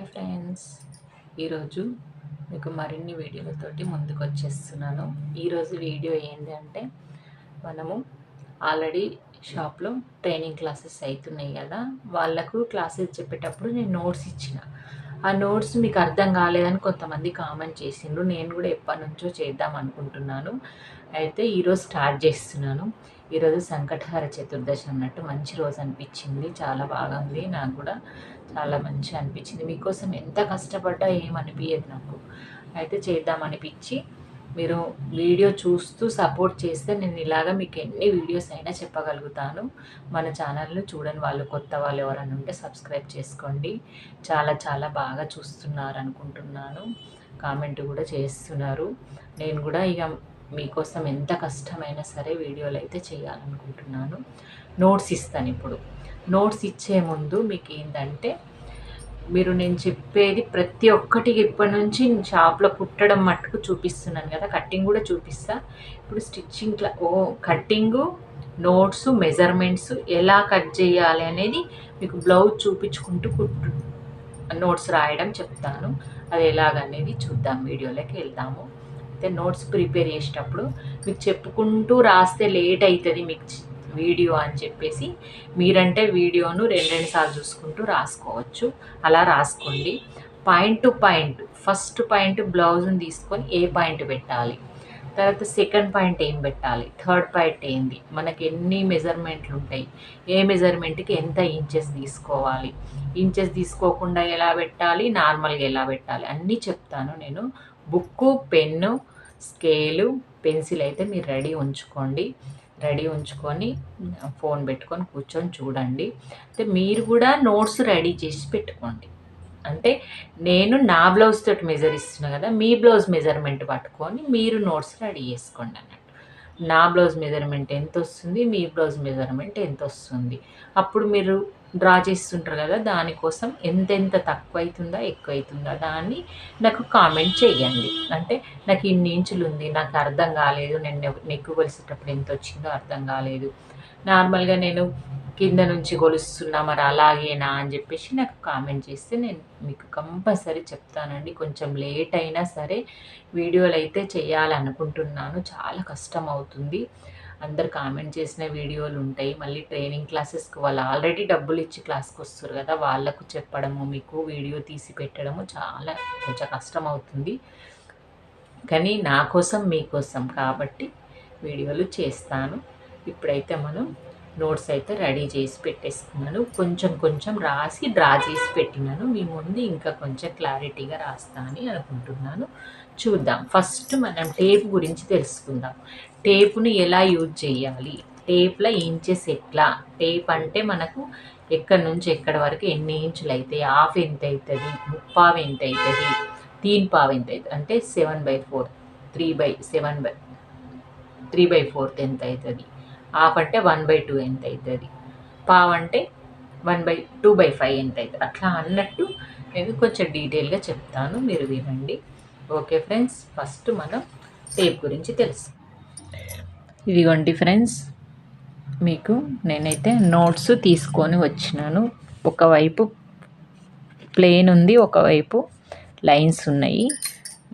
Hi friends. ఈరోజు మీకు మరిన్ని వీడియోలతోటి ముందుకు వచ్చేస్తున్నాను ఈరోజు వీడియో ఏంటి అంటే మనము ఆల్రెడీ షాప్లో ట్రైనింగ్ క్లాసెస్ అవుతున్నాయి కదా వాళ్ళకు క్లాసెస్ చెప్పేటప్పుడు నేను నోట్స్ ఇచ్చిన. ఆ నోట్స్ మీకు అర్థం కాలేదని కొంతమంది కామెంట్ చేసిండ్రు. నేను కూడా ఎప్పటి నుంచో చేద్దాం అనుకుంటున్నాను. అయితే ఈరోజు స్టార్ట్ చేస్తున్నాను. ఈరోజు సంకటహార చతుర్దశి అన్నట్టు మంచి రోజు అనిపించింది. చాలా బాగా ఉంది నాకు కూడా చాలా మంచి అనిపించింది. మీకోసం ఎంత కష్టపడ్డా ఏమనిపించదు నాకు. అయితే చేద్దామనిపించి మీరు వీడియో చూస్తూ సపోర్ట్ చేస్తే నేను ఇలాగా మీకు ఎన్ని వీడియోస్ అయినా చెప్పగలుగుతాను. మన ఛానల్ను చూడని వాళ్ళు కొత్త వాళ్ళు ఎవరైనా ఉంటే సబ్స్క్రైబ్ చేసుకోండి. చాలా చాలా బాగా చూస్తున్నారు అనుకుంటున్నాను. కామెంట్ కూడా చేస్తున్నారు. నేను కూడా ఇక మీకోసం ఎంత కష్టమైనా సరే వీడియోలు అయితే చేయాలనుకుంటున్నాను. నోట్స్ ఇస్తాను ఇప్పుడు. నోట్స్ ఇచ్చే ముందు మీకు ఏంటంటే మీరు నేను చెప్పేది ప్రతి ఒక్కటి ఇప్పటి నుంచి షాప్లో కుట్టడం మట్టుకు చూపిస్తున్నాను కదా కట్టింగ్ కూడా చూపిస్తా. ఇప్పుడు స్టిచ్చింగ్ ఓ కట్టింగు నోట్స్ మెజర్మెంట్స్ ఎలా కట్ చేయాలి అనేది మీకు బ్లౌజ్ చూపించుకుంటూ కుట్టు నోట్స్ రాయడం చెప్తాను. అది ఎలాగనేది చూద్దాం వీడియోలోకి వెళ్దాము. అయితే నోట్స్ ప్రిపేర్ చేసేటప్పుడు మీకు చెప్పుకుంటూ రాస్తే లేట్ అవుతుంది మీకు వీడియో అని చెప్పేసి. మీరంటే వీడియోను రెండు రెండు సార్లు చూసుకుంటూ రాసుకోవచ్చు. అలా రాసుకోండి. Point to point first point బ్లౌజ్ని తీసుకొని ఏ పాయింట్ పెట్టాలి? తర్వాత సెకండ్ పాయింట్ ఏం పెట్టాలి? థర్డ్ పాయింట్ ఏంది? మనకి ఎన్ని మెజర్మెంట్లు ఉంటాయి? ఏ మెజర్మెంట్కి ఎంత ఇంచెస్ తీసుకోవాలి? ఇంచెస్ తీసుకోకుండా ఎలా పెట్టాలి? నార్మల్గా ఎలా పెట్టాలి? అన్నీ చెప్తాను నేను. బుక్కు పెన్ను స్కేలు పెన్సిల్ అయితే మీరు రెడీ ఉంచుకోండి. రెడీ ఉంచుకొని ఫోన్ పెట్టుకొని కూర్చొని చూడండి. అయితే మీరు కూడా నోట్స్ రెడీ చేసి పెట్టుకోండి. అంటే నేను నా బ్లౌజ్ తోటి మెజర్ ఇస్తున్నా కదా మీ బ్లౌజ్ మెజర్మెంట్ పట్టుకొని మీరు నోట్స్ రెడీ చేసుకోండి అన్నట్టు. నా బ్లౌజ్ మెజర్మెంట్ ఎంత వస్తుంది మీ బ్లౌజ్ మెజర్మెంట్ ఎంత వస్తుంది. అప్పుడు మీరు డ్రా చేస్తుంటారు కదా దానికోసం ఎంతెంత తక్కువ అవుతుందా ఎక్కువ అవుతుందా దాన్ని నాకు కామెంట్ చేయండి అంటే నాకు ఇన్ని ఇంచులు ఉంది నాకు అర్థం కాలేదు నేను నెక్కు కొలిసేటప్పుడు ఎంత వచ్చిందో అర్థం కాలేదు. నార్మల్గా నేను కింద నుంచి కొలుస్తున్నా మరి అలాగేనా అని చెప్పేసి నాకు కామెంట్ చేస్తే నేను మీకు కంపల్సరీ చెప్తానండి. కొంచెం లేట్ అయినా సరే వీడియోలు అయితే చేయాలనుకుంటున్నాను చాలా కష్టం అవుతుంది అందరు కామెంట్ చేసిన వీడియోలు ఉంటాయి. మళ్ళీ ట్రైనింగ్ క్లాసెస్కి వాళ్ళు ఆల్రెడీ డబ్బులు ఇచ్చి క్లాస్కి వస్తారు కదా వాళ్ళకు చెప్పడము మీకు వీడియో తీసి పెట్టడము చాలా కొంచెం కష్టం అవుతుంది. కానీ నా కోసం మీకోసం కాబట్టి వీడియోలు చేస్తాను. ఇప్పుడైతే మనం నోట్స్ అయితే రెడీ చేసి పెట్టేసుకున్నాను. కొంచెం కొంచెం రాసి డ్రా చేసి పెట్టినాను. మీ ముందు ఇంకా కొంచెం క్లారిటీగా రాస్తా అని అనుకుంటున్నాను. చూద్దాం. ఫస్ట్ మనం టేప్ గురించి తెలుసుకుందాం. టేప్ని ఎలా యూజ్ చేయాలి? టేప్లో ఇంచెస్ ఎట్లా? టేప్ అంటే మనకు ఎక్కడి నుంచి ఎక్కడి వరకు ఎన్ని ఇంచులు అవుతాయి హాఫ్ ఎంత అవుతుంది ముప్పావు ఎంత అవుతుంది తీన్ పావు ఎంత అవుతుంది అంటే seven by four three by seven by three by fourth ఎంత అవుతుంది హాఫ్ అంటే వన్ బై టూ ఎంత అవుతుంది పావు అంటే one by two by five ఎంత అవుతుంది. అట్లా అన్నట్టు నేను కొంచెం డీటెయిల్గా చెప్తాను. మీరు వినండి. ఓకే ఫ్రెండ్స్ ఫస్ట్ మనం టేప్ గురించి తెలుసు ఇదిగోండి ఫ్రెండ్స్ మీకు నేనైతే నోట్స్ తీసుకొని వచ్చినాను. ఒకవైపు ప్లేన్ ఉంది ఒకవైపు లైన్స్ ఉన్నాయి.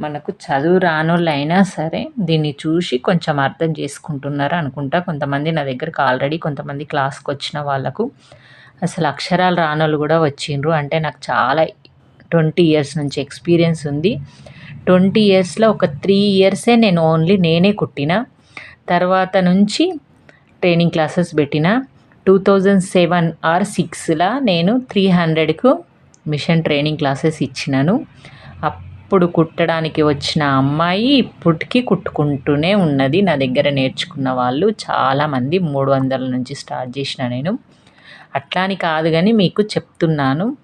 మనకు చదువు రానోళ్ళైనా సరే దీన్ని చూసి కొంచెం అర్థం చేసుకుంటున్నారు అనుకుంటా. కొంతమంది నా దగ్గరకు ఆల్రెడీ కొంతమంది క్లాస్కి వచ్చిన వాళ్ళకు అసలు అక్షరాలు రానోళ్ళు కూడా వచ్చిండ్రు. అంటే నాకు చాలా ట్వంటీ ఇయర్స్ నుంచి ఎక్స్పీరియన్స్ ఉంది. ట్వంటీ ఇయర్స్లో ఒక త్రీ ఇయర్సే నేను ఓన్లీ నేనే కుట్టిన. తర్వాత నుంచి ట్రైనింగ్ క్లాసెస్ పెట్టిన. టూ థౌజండ్ సెవెన్ ఆర్ సిక్స్లో నేను త్రీ హండ్రెడ్కు మిషన్ ట్రైనింగ్ క్లాసెస్ ఇచ్చినాను. అప్పుడు కుట్టడానికి వచ్చిన అమ్మాయి ఇప్పటికీ కుట్టుకుంటూనే ఉన్నది. నా దగ్గర నేర్చుకున్న వాళ్ళు చాలామంది మూడు వందల నుంచి స్టార్ట్ చేసిన నేను. అట్లా అని కాదు కానీ మీకు చెప్తున్నాను.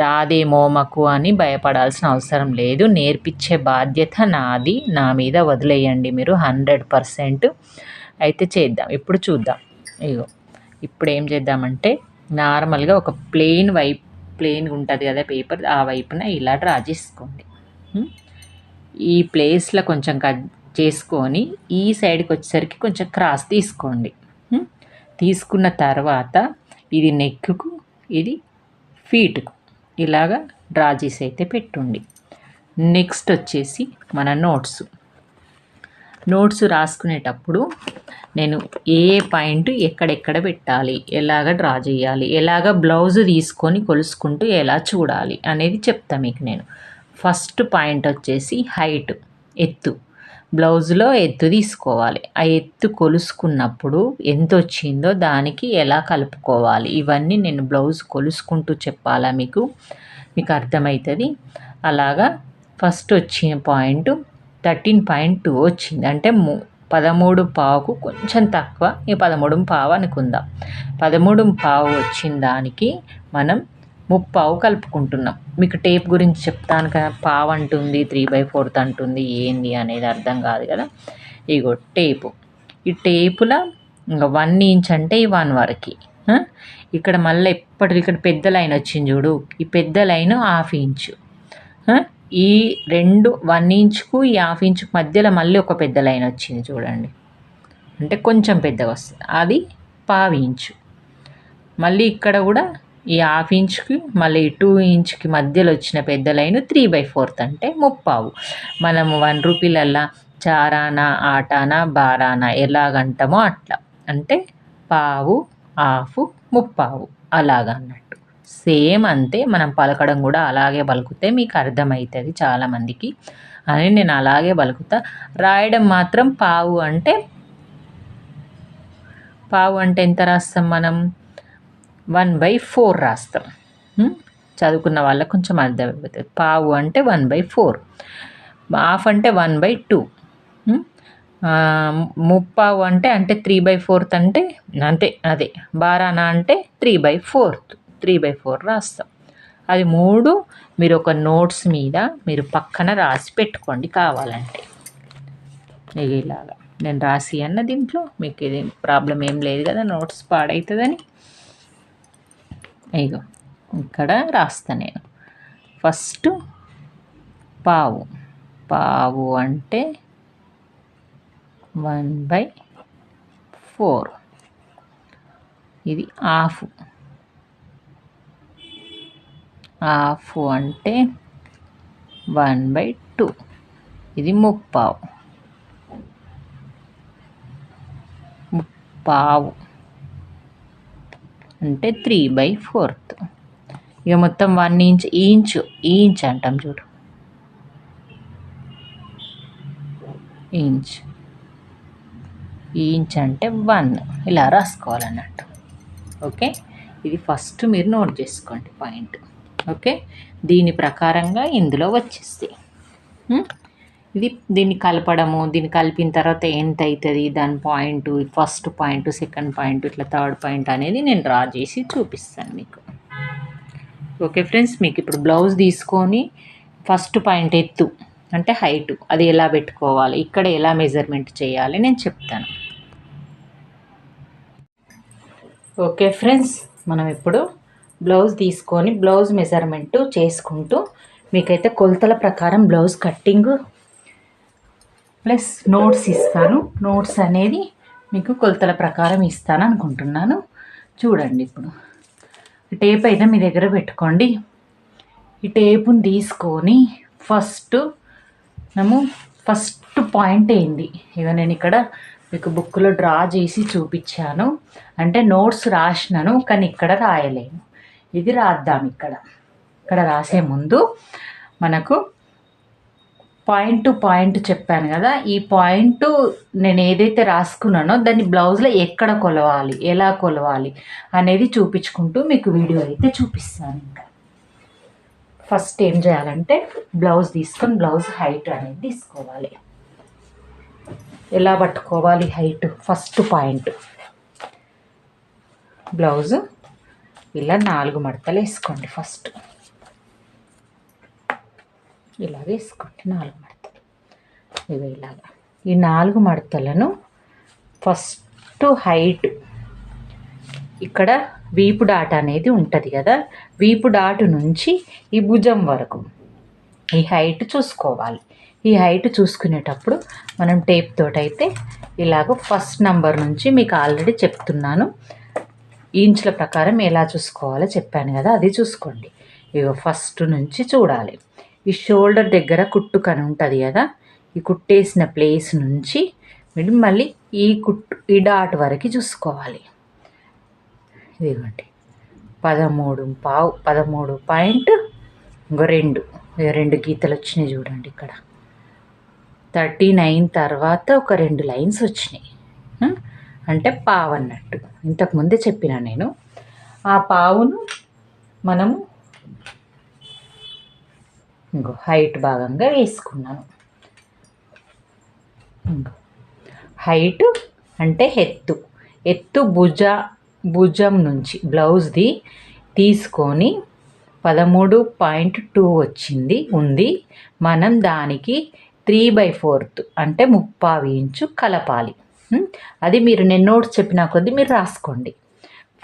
రాదేమో మకు అని భయపడాల్సిన అవసరం లేదు. నేర్పించే బాధ్యత నాది. నా మీద వదిలేయండి మీరు హండ్రెడ్ పర్సెంట్. అయితే చేద్దాం. ఇప్పుడు చూద్దాం. ఇగో ఇప్పుడు ఏం చేద్దామంటే నార్మల్గా ఒక ప్లెయిన్ వైప్ ప్లెయిన్ ఉంటుంది కదా పేపర్ ఆ వైపున ఇలా డ్రా చేసుకోండి. ఈ ప్లేస్లో కొంచెం కట్ చేసుకొని ఈ సైడ్కి వచ్చేసరికి కొంచెం క్రాస్ తీసుకోండి. తీసుకున్న తర్వాత ఇది నెక్కు ఇది ఫీట్కు. ఇలాగా డ్రా చేసి అయితే పెట్టుండి. నెక్స్ట్ వచ్చేసి మన నోట్స్. నోట్స్ రాసుకునేటప్పుడు నేను ఏ పాయింట్ ఎక్కడెక్కడ పెట్టాలి ఎలాగ డ్రా చేయాలి ఎలాగ బ్లౌజ్ తీసుకొని కొలుసుకుంటూ ఎలా చూడాలి అనేది చెప్తా మీకు నేను. ఫస్ట్ పాయింట్ వచ్చేసి హైట్ ఎత్తు. బ్లౌజ్లో ఎత్తు తీసుకోవాలి. ఆ ఎత్తు కొలుసుకున్నప్పుడు ఎంత వచ్చిందో దానికి ఎలా కలుపుకోవాలి. ఇవన్నీ నేను బ్లౌజ్ కొలుసుకుంటూ చెప్పాలా మీకు? మీకు అర్థమవుతుంది అలాగా ఫస్ట్ వచ్చిన పాయింట్ థర్టీన్ పాయింట్ టూ వచ్చింది. అంటే పదమూడు పావుకు కొంచెం తక్కువ ఈ పదమూడు పావు అనుకుందాం. పదమూడు పావు వచ్చిన దానికి మనం ముప్పావు కలుపుకుంటున్నాం. మీకు టేప్ గురించి చెప్తాను కదా పావు అంటుంది త్రీ బై ఫోర్త్ అంటుంది ఏంది అనేది అర్థం కాదు కదా. ఇగో టేపు. ఈ టేపుల ఇంకా వన్ ఇంచ్ అంటే ఈ వన్ వరకు. ఇక్కడ మళ్ళీ ఎప్పటి ఇక్కడ పెద్ద లైన్ వచ్చింది చూడు. ఈ పెద్ద లైన్ హాఫ్ ఇంచు. ఈ రెండు వన్ ఇంచుకు ఈ హాఫ్ ఇంచుకు మధ్యలో మళ్ళీ ఒక పెద్ద లైన్ వచ్చింది చూడండి. అంటే కొంచెం పెద్దగా వస్తుంది. అది పావు ఇంచు. మళ్ళీ ఇక్కడ కూడా ఈ హాఫ్ ఇంచ్కి మళ్ళీ టూ ఇంచ్కి మధ్యలో వచ్చిన పెద్ద లైన్ త్రీ బై ఫోర్త్ అంటే ముప్పావు. మనము వన్ రూపీలల్లా చారానా ఆటానా బారానా ఎలాగంటామో అట్లా. అంటే పావు హాఫ్ ముప్పావు అలాగన్నట్టు. సేమ్ అంతే మనం పలకడం కూడా అలాగే పలుకుతే మీకు అర్థమవుతుంది చాలామందికి అని నేను అలాగే పలుకుతా. రాయడం మాత్రం పావు అంటే పావు అంటే ఎంత రాస్తాం మనం? వన్ బై ఫోర్ రాస్తాం. చదువుకున్న వాళ్ళకి కొంచెం అర్థమైపోతుంది పావు అంటే వన్ బై ఫోర్. హాఫ్ అంటే వన్ బై టూ. ముప్పావు అంటే అంటే త్రీ బై ఫోర్త్ అంటే అంతే అదే. బారానా అంటే three by fourth. Three by four రాస్తాం. అది మూడు మీరు ఒక నోట్స్ మీద మీరు పక్కన రాసి పెట్టుకోండి కావాలంటే. ఇలాగా. నేను రాసి అన్న దీంట్లో మీకు ఇది ప్రాబ్లం ఏం లేదు కదా నోట్స్ పాడవుతుందని ఇగో ఇక్కడ రాస్తా నేను. ఫస్ట్ పావు. పావు అంటే వన్ బై ఫోర్. ఇది హాఫ్. హాఫ్ అంటే వన్ బై టూ. ఇది ముప్పావు. ముప్పావు. అంటే త్రీ బై ఫోర్త్. ఇక మొత్తం వన్ ఇంచ్ ఇంచ్ ఇంచ్ అంటాం చూడు. ఇంచ్. ఇంచ్ అంటే వన్. ఇలా రాసుకోవాలన్నట్టు. ఓకే? ఇది ఫస్ట్ మీరు నోట్ చేసుకోండి పాయింట్. ఓకే? దీని ప్రకారంగా ఇందులో వచ్చేస్తాయి. ఇది దీన్ని కలపడము దీన్ని కలిపిన తర్వాత ఎంత అవుతుంది దాని point first point second point ఇట్లా థర్డ్ పాయింట్ అనేది నేను డ్రా చేసి చూపిస్తాను మీకు. ఓకే ఫ్రెండ్స్ మీకు ఇప్పుడు బ్లౌజ్ తీసుకొని ఫస్ట్ పాయింట్ ఎత్తు అంటే హైటు అది ఎలా పెట్టుకోవాలి ఇక్కడ ఎలా మెజర్మెంట్ చేయాలి నేను చెప్తాను. ఓకే ఫ్రెండ్స్ మనం ఇప్పుడు బ్లౌజ్ తీసుకొని బ్లౌజ్ మెజర్మెంట్ చేసుకుంటూ మీకైతే కొలతల ప్రకారం బ్లౌజ్ కట్టింగ్ ప్లస్ నోట్స్ ఇస్తాను. నోట్స్ అనేది మీకు కొలతల ప్రకారం ఇస్తాను అనుకుంటున్నాను. చూడండి ఇప్పుడు. టేప్ అయితే మీ దగ్గర పెట్టుకోండి. ఈ టేపుని తీసుకొని ఫస్ట్ మనము ఫస్ట్ పాయింట్ ఏంది? ఇక నేను ఇక్కడ మీకు బుక్లో డ్రా చేసి చూపించాను. అంటే నోట్స్ రాసినాను కానీ ఇక్కడ రాయలేను ఇది రాద్దాం ఇక్కడ. ఇక్కడ రాసే ముందు మనకు పాయింట్ టు పాయింట్ చెప్పాను కదా ఈ పాయింట్ నేను ఏదైతే రాసుకున్నానో దాన్ని బ్లౌజ్లో ఎక్కడ కొలవాలి ఎలా కొలవాలి అనేది చూపించుకుంటూ మీకు వీడియో అయితే చూపిస్తాను ఇంకా. ఫస్ట్ ఏం చేయాలంటే బ్లౌజ్ తీసుకొని బ్లౌజ్ హైట్ అనేది తీసుకోవాలి. ఎలా పట్టుకోవాలి హైట్? First point. బ్లౌజ్ ఇలా నాలుగు మడతలు వేసుకోండి ఫస్ట్. ఇలా వేసుకోండి నాలుగు మడతలు. ఇవి ఇలాగా. ఈ నాలుగు మడతలను ఫస్ట్ హైట్ ఇక్కడ వీపు డాట్ అనేది ఉంటుంది కదా? వీపు డాటు నుంచి ఈ భుజం వరకు ఈ హైట్ చూసుకోవాలి. ఈ హైట్ చూసుకునేటప్పుడు మనం టేప్ తోటైతే ఇలాగ ఫస్ట్ నంబర్ నుంచి మీకు ఆల్రెడీ చెప్తున్నాను. ఇంచుల ప్రకారం ఎలా చూసుకోవాలో చెప్పాను కదా? అది చూసుకోండి. ఇక ఫస్ట్ నుంచి చూడాలి. ఈ షోల్డర్ దగ్గర కుట్టుకని ఉంటుంది కదా? ఈ కుట్టేసిన ప్లేస్ నుంచి మీరు మళ్ళీ ఈ కుట్టు ఈ డాట్ వరకు చూసుకోవాలి. ఇదిగోండి. పదమూడు పావు పదమూడు పాయింట్ ఇంకో రెండు. రెండు గీతలు వచ్చినాయి చూడండి ఇక్కడ. థర్టీ నైన్ తర్వాత ఒక రెండు లైన్స్ వచ్చినాయి. అంటే పావు అన్నట్టు. ఇంతకుముందే చెప్పిన నేను. ఆ పావును మనము ఇంకో హైట్ భాగంగా వేసుకున్నాను. హైట్ అంటే ఎత్తు. ఎత్తు భుజ భుజం నుంచి బ్లౌజ్ది తీసుకొని పదమూడు పాయింట్ టూ వచ్చింది ఉంది. మనం దానికి త్రీ బై ఫోర్త్ అంటే ముప్పావి ఇంచు కలపాలి. అది మీరు నేను నోట్స్ చెప్పిన కొద్దీ మీరు రాసుకోండి.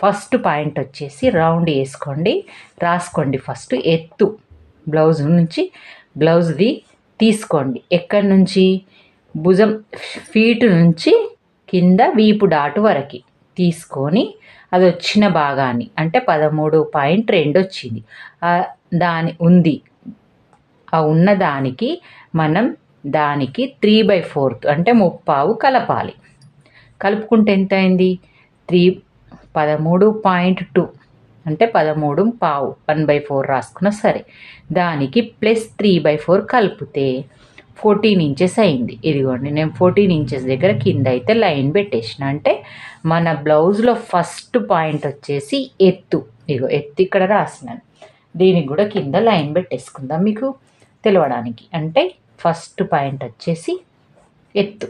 ఫస్ట్ పాయింట్ వచ్చేసి రౌండ్ వేసుకోండి. రాసుకోండి ఫస్ట్ ఎత్తు. బ్లౌజ్ నుంచి బ్లౌజ్ది తీసుకోండి. ఎక్కడి నుంచి? భుజం ఫీట్ నుంచి కింద వీపు డాటు వరకు తీసుకొని అది వచ్చిన భాగాన్ని అంటే పదమూడు పాయింట్ రెండు వచ్చింది. దాని ఉంది. ఆ ఉన్న దానికి మనం దానికి త్రీ బై ఫోర్త్ అంటే ముప్పావు కలపాలి. కలుపుకుంటే ఎంత అయింది? త్రీ పదమూడు పాయింట్ టూ. అంటే పదమూడు పావు వన్ బై ఫోర్ రాసుకున్నా సరే. దానికి ప్లస్ త్రీ బై ఫోర్ కలిపితే ఫోర్టీన్ ఇంచెస్ అయింది. ఇదిగోండి నేను ఫోర్టీన్ ఇంచెస్ దగ్గర కింద అయితే లైన్ పెట్టేసిన. అంటే మన బ్లౌజ్లో ఫస్ట్ పాయింట్ వచ్చేసి ఎత్తు. ఇదిగో ఎత్తు ఇక్కడ రాసినాను. దీనికి కూడా కింద లైన్ పెట్టేసుకుందాం మీకు తెలవడానికి. అంటే ఫస్ట్ పాయింట్ వచ్చేసి ఎత్తు.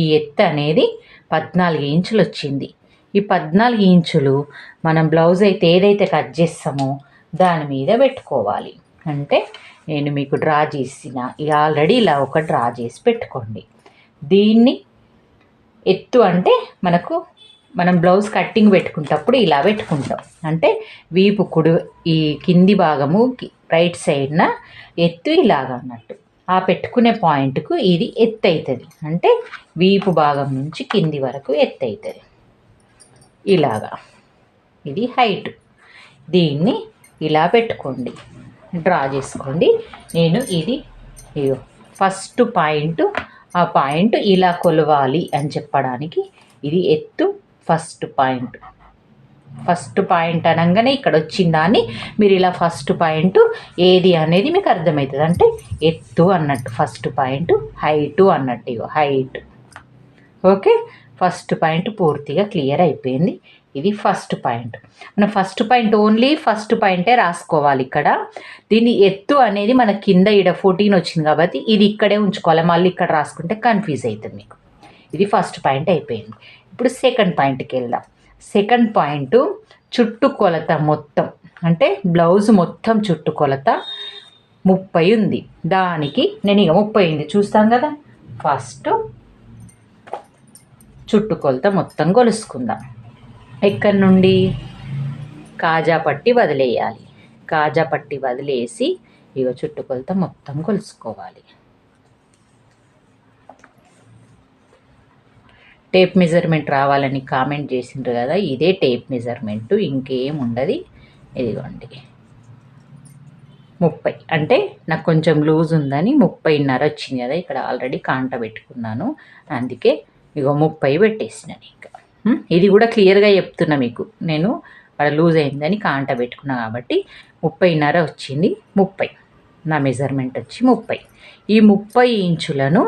ఈ ఎత్తు అనేది పద్నాలుగు ఇంచులు వచ్చింది. ఈ పద్నాలుగు ఇంచులు మనం బ్లౌజ్ అయితే ఏదైతే కట్ చేస్తామో దాని మీద పెట్టుకోవాలి. అంటే నేను మీకు డ్రా చేసిన ఇక ఆల్రెడీ ఇలా ఒక డ్రా చేసి పెట్టుకోండి. దీన్ని ఎత్తు అంటే మనకు మనం బ్లౌజ్ కట్టింగ్ పెట్టుకుంటప్పుడు ఇలా పెట్టుకుంటాం. అంటే వీపు కుడి ఈ కింది భాగము రైట్ సైడ్న ఎత్తు ఇలాగ అన్నట్టు. ఆ పెట్టుకునే పాయింట్కు ఇది ఎత్తు అవుతుంది అంటే వీపు భాగం నుంచి కింది వరకు ఎత్తు అవుతుంది ఇలాగా. ఇది హైట్. దీన్ని ఇలా పెట్టుకోండి. డ్రా చేసుకోండి. నేను ఇది ఫస్ట్ పాయింట్ ఆ పాయింట్ ఇలా కొలవాలి అని చెప్పడానికి ఇది ఎత్తు ఫస్ట్ పాయింట్. ఫస్ట్ పాయింట్ అనగానే ఇక్కడ వచ్చిన దాన్ని మీరు ఇలా ఫస్ట్ పాయింట్ ఏది అనేది మీకు అర్థమవుతుంది. అంటే ఎత్తు అన్నట్టు ఫస్ట్ పాయింట్ హైటు అన్నట్టు ఇగో హైట్. ఓకే? ఫస్ట్ పాయింట్ పూర్తిగా క్లియర్ అయిపోయింది. ఇది ఫస్ట్ పాయింట్ మనం ఫస్ట్ పాయింట్ ఓన్లీ ఫస్ట్ పాయింటే రాసుకోవాలి ఇక్కడ. దీని ఎత్తు అనేది మన కింద ఈడ ఫోర్టీన్ వచ్చింది కాబట్టి ఇది ఇక్కడే ఉంచుకోవాలి. మళ్ళీ ఇక్కడ రాసుకుంటే కన్ఫ్యూజ్ అవుతుంది మీకు. ఇది ఫస్ట్ పాయింట్ అయిపోయింది. ఇప్పుడు సెకండ్ పాయింట్కి వెళ్దాం. సెకండ్ పాయింట్ చుట్టు కొలత మొత్తం. అంటే బ్లౌజ్ మొత్తం చుట్టు కొలత ముప్పై ఉంది. దానికి నేను ఇక ముప్పై ఉంది చూస్తాం కదా. ఫస్ట్ చుట్టు కొలత మొత్తం కొలుసుకుందాం. ఎక్కడి నుండి? కాజా పట్టి వదిలేయాలి. కాజా పట్టి వదిలేసి ఇక చుట్టుకొలత మొత్తం కొలుసుకోవాలి. టేప్ మెజర్మెంట్ రావాలని కామెంట్ చేసిండ్రు కదా ఇదే టేప్ మెజర్మెంట్ ఇంకేం ఉండదు. ఇదిగోండి. ముప్పై. అంటే నాకు కొంచెం లూజ్ ఉందని ముప్పైన్నర వచ్చింది కదా ఇక్కడ ఆల్రెడీ కాంట పెట్టుకున్నాను. అందుకే ఇగో ముప్పై పెట్టేసినాను ఇంకా ఇది కూడా క్లియర్గా చెప్తున్నా మీకు. నేను అక్కడ లూజ్ అయిందని కాంట పెట్టుకున్నా కాబట్టి ముప్పైన్నర వచ్చింది ముప్పై. నా మెజర్మెంట్ వచ్చి ముప్పై. ఈ ముప్పై ఇంచులను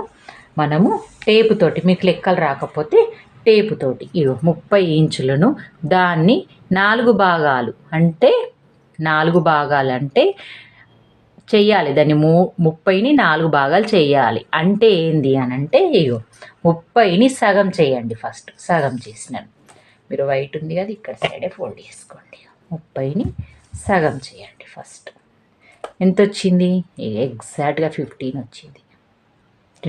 మనము టేపుతోటి మీకు లెక్కలు రాకపోతే టేపుతోటి ఇగో ముప్పై ఇంచులను దాన్ని నాలుగు భాగాలు అంటే నాలుగు భాగాలు అంటే చెయ్యాలి. దాన్ని ము ముప్పైని నాలుగు భాగాలు చేయాలి అంటే ఏంది అని అంటే ఇగో ముప్పైని సగం చేయండి ఫస్ట్. సగం చేసినాను. మీరు వైట్ ఉంది కదా ఇక్కడ సైడే ఫోల్డ్ చేసుకోండి. ముప్పైని సగం చేయండి ఫస్ట్. ఎంత వచ్చింది ఎగ్జాక్ట్గా ఫిఫ్టీన్ వచ్చింది.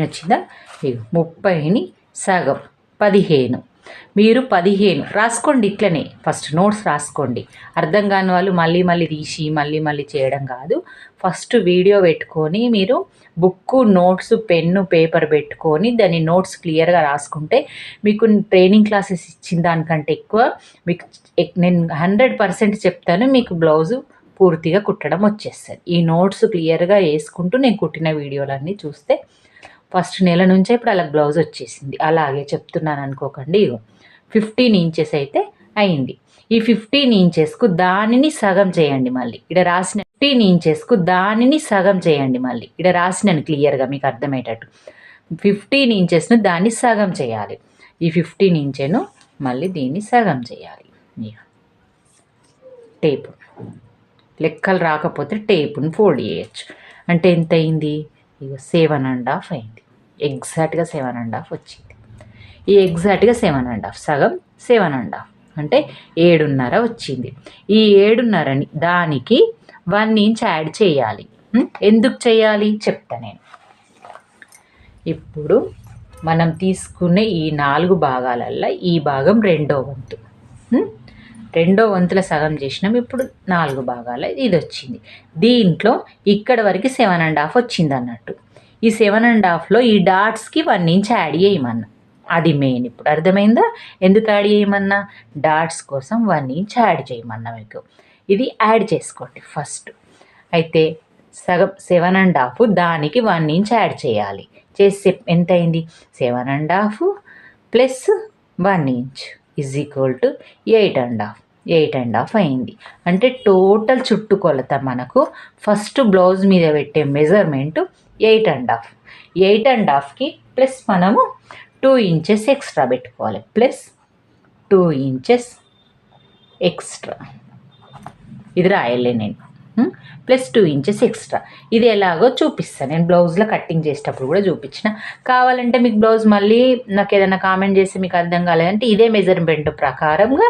వచ్చిందా ఇగో ముప్పైని సగం పదిహేను. మీరు పదిహేను. రాసుకోండి ఇట్లనే. ఫస్ట్ నోట్స్ రాసుకోండి. అర్థం కాని వాళ్ళు మళ్ళీ మళ్ళీ తీసి మళ్ళీ మళ్ళీ చేయడం కాదు. ఫస్ట్ వీడియో పెట్టుకొని మీరు బుక్ నోట్స్ పెన్ను పేపర్ పెట్టుకొని దాని నోట్స్ క్లియర్గా రాసుకుంటే మీకు ట్రైనింగ్ క్లాసెస్ ఇచ్చిన దానికంటే ఎక్కువ మీకు ఎక్- నేను హండ్రెడ్ పర్సెంట్ చెప్తాను మీకు బ్లౌజు పూర్తిగా కుట్టడం వచ్చేస్తుంది. ఈ నోట్స్ క్లియర్గా వేసుకుంటూ నేను కుట్టిన వీడియోలన్నీ చూస్తే ఫస్ట్ నెల నుంచే ఇప్పుడు అలా బ్లౌజ్ వచ్చేసింది. అలాగే చెప్తున్నాను అనుకోకండి ఇగో. ఫిఫ్టీన్ ఇంచెస్ అయితే అయింది. ఈ ఫిఫ్టీన్ ఇంచెస్కు దానిని సగం చేయండి మళ్ళీ. ఇక్కడ రాసిన ఫిఫ్టీన్ ఇంచెస్కు దానిని సగం చేయండి మళ్ళీ. ఇక్కడ రాసినాను క్లియర్గా మీకు అర్థమయ్యేటట్టు. ఫిఫ్టీన్ ఇంచెస్ను దాన్ని సగం చేయాలి. ఈ ఫిఫ్టీన్ ఇంచెను మళ్ళీ దీన్ని సగం చేయాలి. టేపు. లెక్కలు రాకపోతే టేపును ఫోల్డ్ చేయొచ్చు. అంటే ఎంత అయింది? ఇక సెవెన్ అండ్ హాఫ్ అయింది. ఎగ్జాక్ట్గా సెవెన్ అండ్ హాఫ్ వచ్చింది. ఈ ఎగ్జాక్ట్గా సెవెన్ అండ్ హాఫ్ సగం సెవెన్ అండ్ హాఫ్ అంటే ఏడున్నర వచ్చింది. ఈ ఏడున్నరని దానికి వన్ ఇంచ్ యాడ్ చేయాలి. ఎందుకు చేయాలి? చెప్తా నేను. ఇప్పుడు మనం తీసుకునే ఈ నాలుగు భాగాలల్లో ఈ భాగం రెండో వంతు. రెండో వంతుల సగం చేసినాం. ఇప్పుడు నాలుగు భాగాలు ఇది వచ్చింది. దీంట్లో ఇక్కడ వరకు సెవెన్ అండ్ హాఫ్ వచ్చింది అన్నట్టు. ఈ సెవెన్ అండ్ హాఫ్లో ఈ డాట్స్కి వన్ ఇంచ్ యాడ్ చేయమన్నా. అది మెయిన్ ఇప్పుడు అర్థమైందా? ఎందుకు యాడ్ చేయమన్నా? డాట్స్ కోసం వన్ ఇంచ్ యాడ్ చేయమన్నా మీకు. ఇది యాడ్ చేసుకోండి ఫస్ట్ అయితే సగం సెవెన్ అండ్ హాఫ్ దానికి వన్ ఇంచ్ యాడ్ చేయాలి. చేసి ఎంత అయింది seven and half plus one inch is equal to eight and half eight and half అయింది. అంటే టోటల్ చుట్టుకొలత మనకు ఫస్ట్ బ్లౌజ్ మీద పెట్టే measurement eight and half. Eight and హాఫ్కి plus మనము టూ ఇంచెస్ ఎక్స్ట్రా పెట్టుకోవాలి. Plus two inches extra. ఇది రాయలే నేను. Plus two inches extra. ఇది ఎలాగో చూపిస్తాను నేను బ్లౌజ్లో కట్టింగ్ చేసేటప్పుడు కూడా చూపించిన. కావాలంటే మీకు బ్లౌజ్ మళ్ళీ నాకు ఏదైనా కామెంట్ చేసి మీకు అర్థం కాలేదంటే ఇదే మెజర్మెంట్ ప్రకారంగా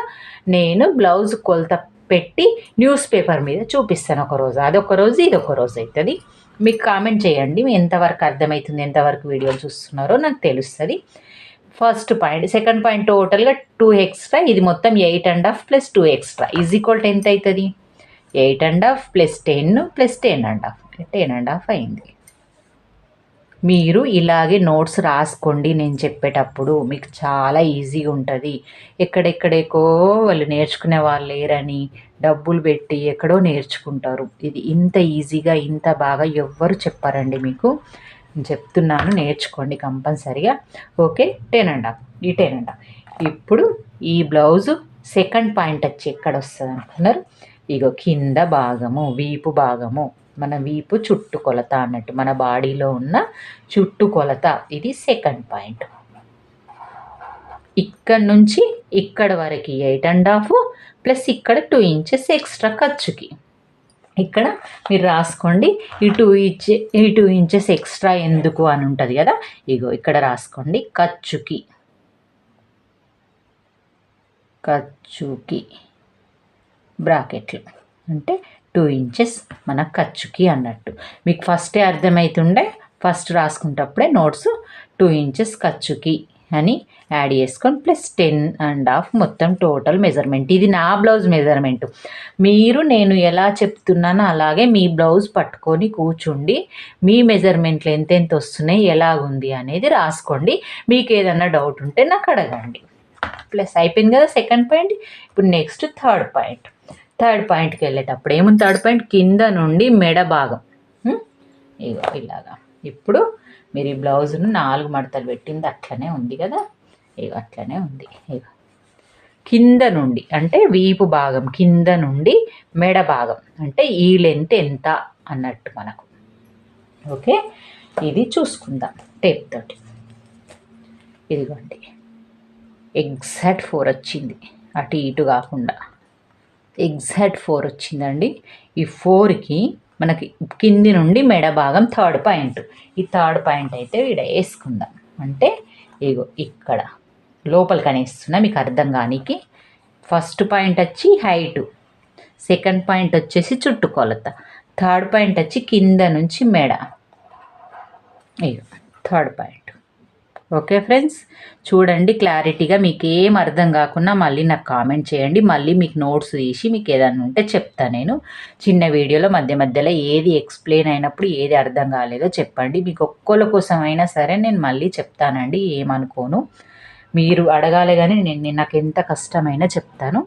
నేను బ్లౌజ్ కొలత పెట్టి న్యూస్ పేపర్ మీద చూపిస్తాను ఒకరోజు. అదొక రోజు ఇది ఒక రోజు అవుతుంది మీకు కామెంట్ చేయండి. ఎంతవరకు అర్థమవుతుంది ఎంతవరకు వీడియోలు చూస్తున్నారో నాకు తెలుస్తుంది. ఫస్ట్ పాయింట్ సెకండ్ పాయింట్ టోటల్గా టూ ఎక్స్ట్రా. ఇది మొత్తం eight and half plus two extra. Is equal ఎంత అవుతుంది eight and half plus ten plus ten and half. Ten and half అయింది. మీరు ఇలాగే నోట్స్ రాసుకోండి నేను చెప్పేటప్పుడు. మీకు చాలా ఈజీగా ఉంటుంది. ఎక్కడెక్కడెక్కో వాళ్ళు నేర్చుకునే వాళ్ళు లేరని డబ్బులు పెట్టి ఎక్కడో నేర్చుకుంటారు. ఇది ఇంత ఈజీగా ఇంత బాగా ఎవ్వరు చెప్పారండి మీకు. నేను చెప్తున్నాను నేర్చుకోండి కంపల్సరిగా. ఓకే? Ten and half. ఈ టెన్ అండ్ హాఫ్. ఇప్పుడు ఈ బ్లౌజు సెకండ్ పాయింట్ వచ్చి ఎక్కడ వస్తుంది అనుకున్నారు? ఇగో కింద భాగము వీపు భాగము మన వీపు చుట్టుకొలత అన్నట్టు మన బాడీలో ఉన్న చుట్టుకొలత ఇది సెకండ్ పాయింట్ ఇక్కడ నుంచి ఇక్కడ వరకు ఎయిట్ అండ్ హాఫ్ ప్లస్ ఇక్కడ టూ ఇంచెస్ ఎక్స్ట్రా ఖర్చుకి. ఇక్కడ మీరు రాసుకోండి ఈ టూ ఇంచ్ ఈ టూ ఇంచెస్ ఎక్స్ట్రా ఎందుకు అని ఉంటుంది కదా? ఇగో ఇక్కడ రాసుకోండి ఖర్చుకి. ఖర్చుకి. బ్రాకెట్లు. అంటే టూ ఇంచెస్ మన ఖర్చుకి అన్నట్టు. మీకు ఫస్టే అర్థమవుతుండే ఫస్ట్ రాసుకుంటప్పుడే నోట్స్ టూ ఇంచెస్ ఖర్చుకి అని యాడ్ చేసుకొని ప్లస్ టెన్ అండ్ హాఫ్ మొత్తం టోటల్ మెజర్మెంట్. ఇది నా బ్లౌజ్ మెజర్మెంట్. మీరు నేను ఎలా చెప్తున్నానో అలాగే మీ బ్లౌజ్ పట్టుకొని కూర్చుండి మీ మెజర్మెంట్లు ఎంతెంత వస్తున్నాయి ఎలాగుంది అనేది రాసుకోండి. మీకు ఏదన్నా డౌట్ ఉంటే నాకు అడగండి. ప్లస్ అయిపోయింది కదా సెకండ్ పాయింట్. ఇప్పుడు నెక్స్ట్ థర్డ్ పాయింట్. థర్డ్ పాయింట్కి వెళ్ళేటప్పుడు. ఏముంది థర్డ్ పాయింట్? కింద నుండి మెడ భాగం. ఇగో ఇలాగా. ఇప్పుడు మీరు ఈ బ్లౌజ్ను నాలుగు మడతలు పెట్టింది అట్లనే ఉంది కదా? ఇగో అట్లనే ఉంది. ఇగో. కింద నుండి అంటే వీపు భాగం కింద నుండి మెడ భాగం. అంటే ఈ లెంత్ ఎంత అన్నట్టు మనకు. ఓకే? ఇది చూసుకుందాం. టేప్ తోటి. ఇదిగోండి. ఎగ్జాక్ట్ ఫోర్ వచ్చింది. అటు ఇటు కాకుండా. ఎగ్జాక్ట్ ఫోర్ వచ్చిందండి. ఈ ఫోర్కి మనకి కింది నుండి మెడ భాగం థర్డ్ పాయింట్. ఈ థర్డ్ పాయింట్ అయితే ఇక్కడ వేసుకుందాం. అంటే ఇగో ఇక్కడ లోపలికి అనేస్తున్నా మీకు అర్థం కానికి ఫస్ట్ పాయింట్ వచ్చి హైటు. సెకండ్ పాయింట్ వచ్చేసి చుట్టుకొలత. థర్డ్ పాయింట్ వచ్చి కింద నుంచి మెడ. ఇగో థర్డ్ పాయింట్. ఓకే ఫ్రెండ్స్ చూడండి క్లారిటీగా మీకు ఏం అర్థం కాకుండా మళ్ళీ నాకు కామెంట్ చేయండి. మళ్ళీ మీకు నోట్స్ తీసి మీకు ఏదైనా ఉంటే చెప్తాను నేను. చిన్న వీడియోలో మధ్య మధ్యలో ఏది ఎక్స్ప్లెయిన్ అయినప్పుడు ఏది అర్థం కాలేదో చెప్పండి. మీకు ఒక్కళ్ళ కోసం అయినా సరే నేను మళ్ళీ చెప్తానండి ఏమనుకోను. మీరు అడగాలి కానీ నేను నాకు ఎంత కష్టమైనా చెప్తాను.